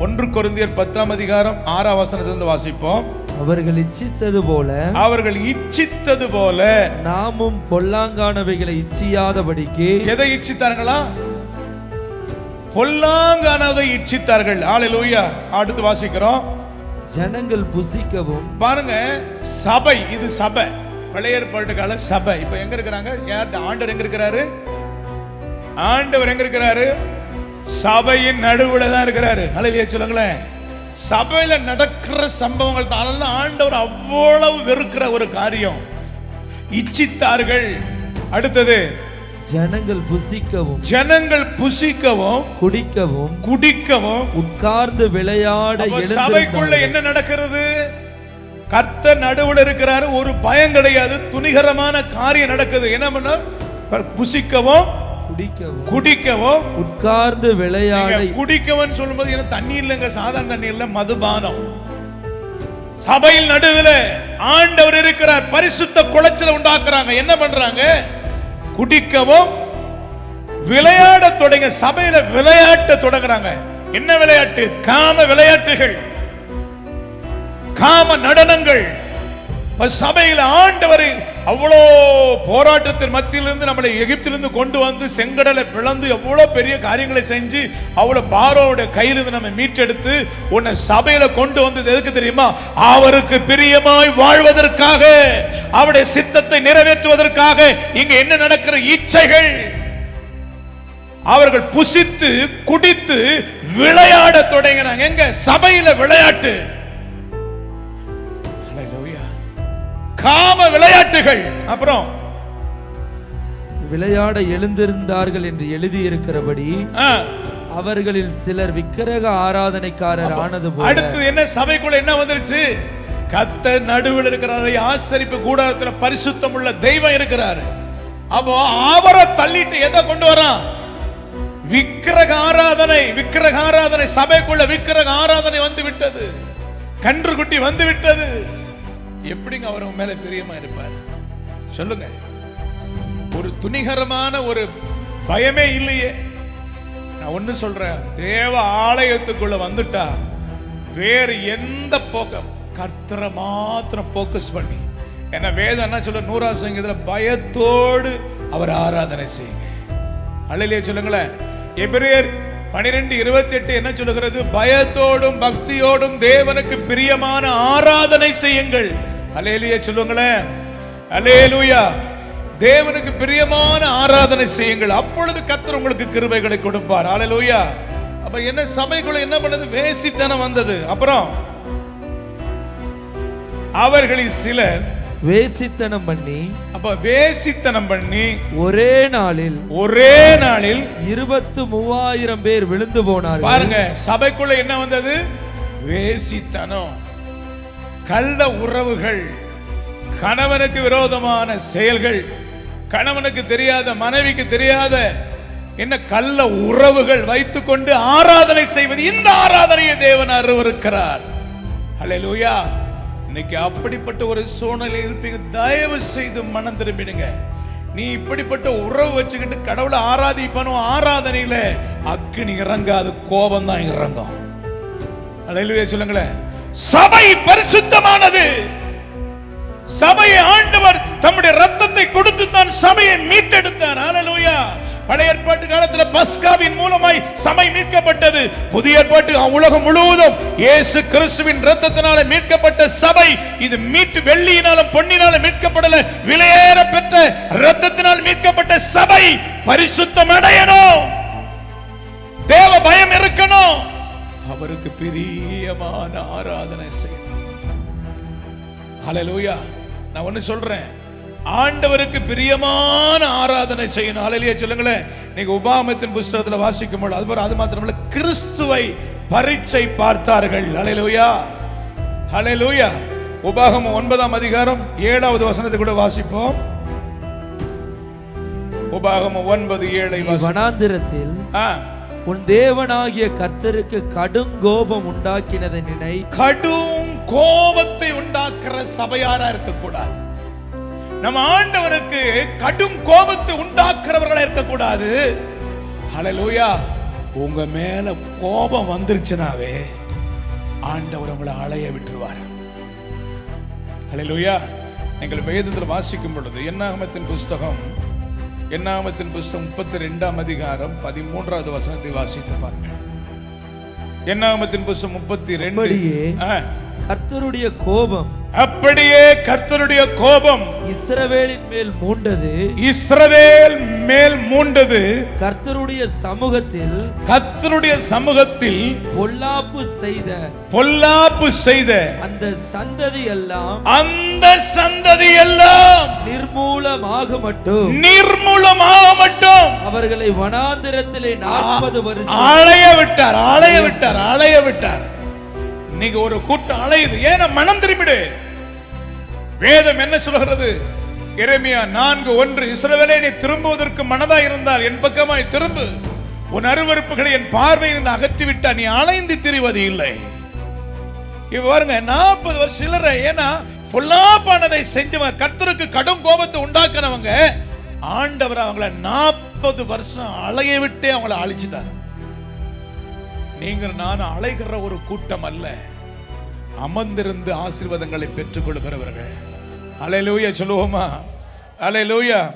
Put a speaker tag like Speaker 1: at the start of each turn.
Speaker 1: ஒன்று கொரிந்தியர் பத்தாம் அதிகாரம் ஆறாம் வசனத்திலிருந்து வாசிப்போம்.
Speaker 2: அவர்கள் இச்சித்தது போல
Speaker 1: அவர்கள் இச்சித்தது போல
Speaker 2: நாமும் பொல்லாங்கானவைகளை இச்சியாதபடிக்கு
Speaker 1: எதை இச்சித்தார்களா? பொல்லாங்கானதை இச்சித்தார்கள். ஆலையிலூயா அடுத்து வாசிக்கிறோம்.
Speaker 2: ஜனங்கள் புசிக்கவும்
Speaker 1: பாருங்க சபை இது சபை. பழைய ஏற்பாட்டு கால சபை. இப்ப எங்க இருக்கிறாங்க? யார் ஆண்டவர் எங்க இருக்கிறாரு? ஆண்டவர் எங்க இருக்கிறாரு? சபையின் நடுவுல தான் இருக்கிறாரு. அலையிலே சொல்லுங்களேன். சபையில நடக்கிற சம்பவங்கள் தான். ஆண்டவர் அவ்வளவு வெறுக்கிற ஒரு காரியம். இச்சித்தார்கள். அடுத்தது
Speaker 2: ஜனங்கள் புசிக்கவும்
Speaker 1: ஜனங்கள் புசிக்கவும்
Speaker 2: குடிக்கவும்
Speaker 1: குடிக்கவும்.
Speaker 2: உட்கார்ந்து விளையாட
Speaker 1: சபைக்குள்ள. என்ன நடக்கிறது? கர்த்தர் நடுவுல இருக்கிறாரு. ஒரு பயம் கிடையாது. துணிகரமான காரியம் நடக்குது. என்ன பண்ண? புசிக்கவும்
Speaker 2: குடிக்கவும்.
Speaker 1: குடிக்கவும்.
Speaker 2: உட்கார்ந்து விளையாட
Speaker 1: குடிக்கவும் சொல்லும்போது என்ன தண்ணி இல்லைங்க சாதாரண தண்ணி இல்ல மதுபானம். சபையில் நடுவில் ஆண்டவர் இருக்கிறார் பரிசுத்த குலைச்சல உண்டாக்குறாங்க. என்ன பண்றாங்க? குடிக்கவும் விளையாட தொடங்க சபையில விளையாட்ட தொடங்குறாங்க. என்ன விளையாட்டு? காம விளையாட்டுகள். காம நடனங்கள். சபையில ஆண்டவர் அவ்வளோ போராட்டத்தின் மத்தியிலிருந்து நம்மளை எகிப்திலிருந்து கொண்டு வந்து செங்கடலை பிளந்து எவ்வளோ பெரிய காரியங்களை செஞ்சு அவ்வளோ பாரோட கையிலிருந்து நம்ம மீட்டெடுத்து உன்னை சபையில கொண்டு வந்தது எதுக்கு தெரியுமா? அவருக்கு பிரியமாய் வாழ்வதற்காக அவருடைய சித்தத்தை நிறைவேற்றுவதற்காக இங்க என்ன நடக்கிற இச்சைகள்? அவர்கள் புசித்து குடித்து விளையாட தொடங்கினாங்க. எங்க? சபையில விளையாட்டு. காம விளையாட்டுகள். அப்புறம்
Speaker 2: விளையாட எழுந்திருந்தார்கள் என்று எழுதியிருக்கிறபடி அவர்களில் சிலர் விக்கிரக ஆராதனைக்காரர் ஆனது
Speaker 1: அடுத்து என்ன? சபைக்குள்ள என்ன வந்துருச்சு? கத்த நடுவில் இருக்கிறாரு ஆசரிப்பு கூடாரத்துல பரிசுத்தம் உள்ள தெய்வம் இருக்கிறாரு. அப்போ அவரை தள்ளிட்டு எதை கொண்டு வரான்? விக்கிரக ஆராதனை விக்கிரக ஆராதனை சபைக்குள்ள விக்கிரக ஆராதனை வந்து விட்டது. கன்று குட்டி வந்து விட்டது. எப்படிங்க அவர் மேல பிரியமா இருப்பார்? சொல்லுங்க. ஒரு துணிகரமான ஒரு பயமே இல்லையே. நான் ஒண்ணு சொல்றேன். தேவ ஆலயத்துக்குள்ள வந்துட்டா வேறு எந்த போக்க கர்த்தரை மாத்திரம் போக்கஸ் பண்ணி. என்ன வேதம் என்ன சொல்ல நூறா சங்கீதத்தில் பயத்தோடு அவர் ஆராதனை செய்யுங்க. அழலியே சொல்லுங்களேன். எபிரியர் பனிரெண்டு இருபத்தி எட்டு என்ன சொல்லுகிறது? பயத்தோடும் பக்தியோடும் தேவனுக்கு பிரியமான ஆராதனை செய்யுங்கள். அலேலியே சொல்லுங்களேன். அலேலுயா தேவனுக்கு பிரியமான ஆராதனை செய்யுங்கள். அப்பொழுது கர்த்தர் உங்களுக்கு கிருபைகளை கொடுப்பார். அலேலுயா அப்ப என்ன சபைக்குள்ள என்ன பண்ணது? வேசித்தனம் வந்தது. அப்புறம் அவர்களில் சிலர்
Speaker 2: வேசித்தனம் பண்ணி
Speaker 1: அப்ப வேசித்தனம் பண்ணி
Speaker 2: ஒரே நாளில்
Speaker 1: ஒரே நாளில்
Speaker 2: இருபத்து மூவாயிரம் பேர் விழுந்து போனார்கள்.
Speaker 1: பாருங்க சபைக்குள்ள என்ன வந்தது? வேசித்தனம். கள்ள உறவுகள் கணவனுக்கு விரோதமான செயல்கள் கணவனுக்கு தெரியாத மனைவிக்கு தெரியாத என்ன கள்ள உறவுகள் வைத்துக்கொண்டு ஆராதனை செய்வது இந்த ஆராதனையை தேவன் அருவருக்கிறார். அல்லேலூயா இன்னைக்கு அப்படிப்பட்ட ஒரு சூழ்நிலை இருப்பீங்க. தயவு செய்து மனம் திரும்பிடுங்க. நீ இப்படிப்பட்ட உறவு வச்சுக்கிட்டு கடவுளை ஆராதிப்பானோ ஆராதனையில அக்னி இறங்காது கோபம் தான் இறங்கும். அல்லேலூயா சொல்லுங்களேன். சபை பரிசு சபையை ஆண்டவர் தம்முடைய ரத்தத்தை கொடுத்து தான் சபையை மீட்டெடுத்தார். ஹalleluya பழைய ஏற்பாட்டு காலத்துல பஸ்காவின் மூலமாய் சமை மீட்கப்பட்டது. புதிய ஏற்பாட்டு உலகம் முழுவதும் இயேசு கிறிஸ்துவின் ரத்தத்தினால மீட்கப்பட்ட சபை இது மீட்டு வெள்ளியினாலும் பொன்னினாலும் மீட்கப்படல. விலையேற பெற்ற ரத்தத்தினால் மீட்கப்பட்ட சபை பரிசுத்தம் அடையணும். தேவ பயம் இருக்கணும். அவருக்கு பிரியமான ஆராதனை செய்யணும். ஹalleluya நான் ஒன்னு சொல்றேன். ஆண்டவருக்கு பிரியமான ஆராதனை செய்யணும். ஹalleluya சொல்லுங்களேன். நீங்க உபாமத்தின் புஸ்தகத்துல வாசிக்கும் பொழுது அது அது மாத்திரமல்ல கிறிஸ்துவை பரீட்சை பார்த்தார்கள். ஹalleluya ஹalleluya உபாகமம் ஒன்பதாம் அதிகாரம் ஏழாவது வசனத்தை கூட வாசிப்போம். உபாகமம் ஒன்பது ஏழை
Speaker 2: வனாந்திரத்தில் உன் தேவனாகிய கர்த்தருக்கு கடுங்கோபம் உண்டாக்கினதை நினை
Speaker 1: கடும் கோபத்தை சபையாரா இருக்கக்கூடாது. நம்ம ஆண்டவருக்கு கடும் கோபத்தை உண்டாக்குறவர்களா இருக்கக்கூடாது. ஹalleluya. உங்க மேல கோபம் வந்துருச்சுனாவே ஆண்டவர் உங்களை அலைய விட்டுருவார். ஹalleluya. நீங்கள் வேதத்தில் வாசிக்கும் பொழுது என்னாகமத்தின் புஸ்தகம் என்னாகமத்தின் புஸ்தகம் முப்பத்தி ரெண்டாம் அதிகாரம் பதிமூன்றாவது வசனத்தை வாசித்து பாருங்கள். என்னாகமத்தின் புஸ்தகம் முப்பத்தி ரெண்டு.
Speaker 2: கர்த்தருடைய கோபம்
Speaker 1: அப்படியே கர்த்தருடைய கோபம்
Speaker 2: இஸ்ரவேலின் மேல் மூண்டது.
Speaker 1: இஸ்ரவேல் மேல் மூண்டது.
Speaker 2: கர்த்தருடைய சமூகத்தில்
Speaker 1: கர்த்தருடைய சமூகத்தில்
Speaker 2: பொல்லாப்பு செய்த
Speaker 1: பொல்லாப்பு செய்த
Speaker 2: அந்த சந்ததி எல்லாம்
Speaker 1: அந்த சந்ததி எல்லாம்
Speaker 2: நிர்மூலமாக மட்டும்.
Speaker 1: நிர்மூலமாக மட்டும்.
Speaker 2: அவர்களை வனாந்திரத்திலே நாற்பது வருஷம்
Speaker 1: அலைய விட்டார் அலைய விட்டார் அலைய விட்டார். இன்னைக்கு ஒரு கூட்டம் அலையுது. ஏன்னா மனம் திரும்பிடு. வேதம் என்ன சொல்கிறது இறைமையா நான்கு ஒன்று. இஸ்ரவேலே நீ திரும்புவதற்கு மனதா இருந்தால் என் பக்கமாய் திரும்பு. உன் அருவருப்புகளை என் பார்வையில் அகற்றிவிட்டா நீ அலைந்து திரிவது இல்லை. இப்ப பாருங்க நாற்பது வருஷம் சிலரை ஏன்னா பொல்லாப்பானதை செஞ்சவங்க கர்த்தருக்கு கடும் கோபத்தை உண்டாக்குனவங்க ஆண்டவர் அவங்கள நாற்பது வருஷம் அலைய விட்டே அவங்கள அழிச்சிட்டாரு. நீங்கள் நான் அலைகிற ஒரு கூட்டம் அல்ல. அமர்ந்திருந்து ஆசீர்வாதங்களை பெற்றுக் கொள்கிறவர்கள் அலையிலூயா சொல்லுவோமா? லூயா